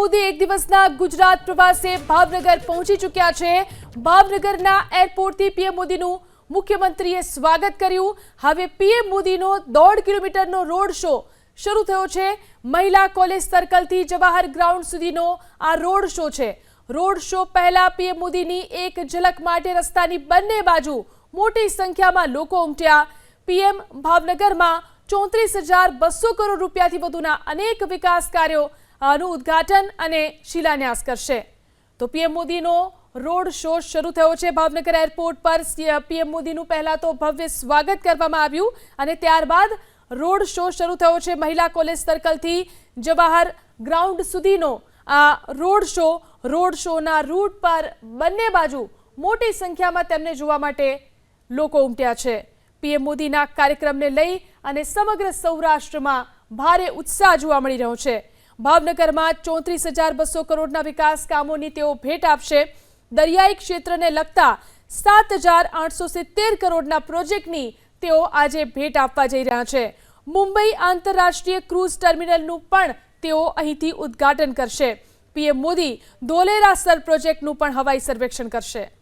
મોદી એક દિવસના ગુજરાત પ્રવાસે ભાવનગર પહોંચી ચૂક્યા છે. ભાવનગરના એરપોર્ટથી પીએમ મોદીનું મુખ્યમંત્રીએ સ્વાગત કર્યું. હવે પીએમ મોદીનો દોઢ કિલોમીટરનો રોડ શો શરૂ થયો છે. મહિલા કોલેજ સર્કલથી જવાહર ગ્રાઉન્ડ સુધીનો આ રોડ શો છે. રોડ શો પહેલા પીએમ મોદીની એક ઝલક માટે રસ્તાની બંને બાજુ મોટી સંખ્યામાં લોકો ઉમટ્યા. પીએમ ભાવનગરમાં ચોત્રીસ હજાર બસો કરોડ રૂપિયાથી વધુના અનેક વિકાસ કાર્યો નું ઉદ્ઘાટન અને શિલાન્યાસ કરશે. તો પીએમ મોદીનો રોડ શો શરૂ થયો છે ભાવનગર એરપોર્ટ પર. પીએમ મોદીનું પહેલા તો ભવ્ય સ્વાગત કરવામાં આવ્યું અને ત્યારબાદ રોડ શો શરૂ થયો છે મહિલા કોલેજ સર્કલથી. જવાહર ગ્રાઉન્ડ સુધીનો આ રોડ શો, રોડ શોના રૂટ પર બંને બાજુ મોટી સંખ્યામાં તેમને જોવા માટે લોકો ઉમટ્યા છે. પીએમ મોદીના કાર્યક્રમને લઈ અને સમગ્ર સૌરાષ્ટ્રમાં ભારે ઉત્સાહ જોવા મળી રહ્યો છે. ભાવનગરમાં ચોત્રીસ હજાર બસો કરોડના વિકાસ કામોની તેઓ ભેટ આપશે. દરિયાઈ ક્ષેત્રને લગતા સાત હજાર આઠસો સિત્તેર કરોડના પ્રોજેક્ટની તેઓ આજે ભેટ આપવા જઈ રહ્યા છે. મુંબઈ આંતરરાષ્ટ્રીય ક્રૂઝ ટર્મિનલનું પણ તેઓ અહીંથી ઉદ્ઘાટન કરશે. પીએમ મોદી ધોલેરા સર પ્રોજેક્ટનું પણ હવાઈ સર્વેક્ષણ કરશે.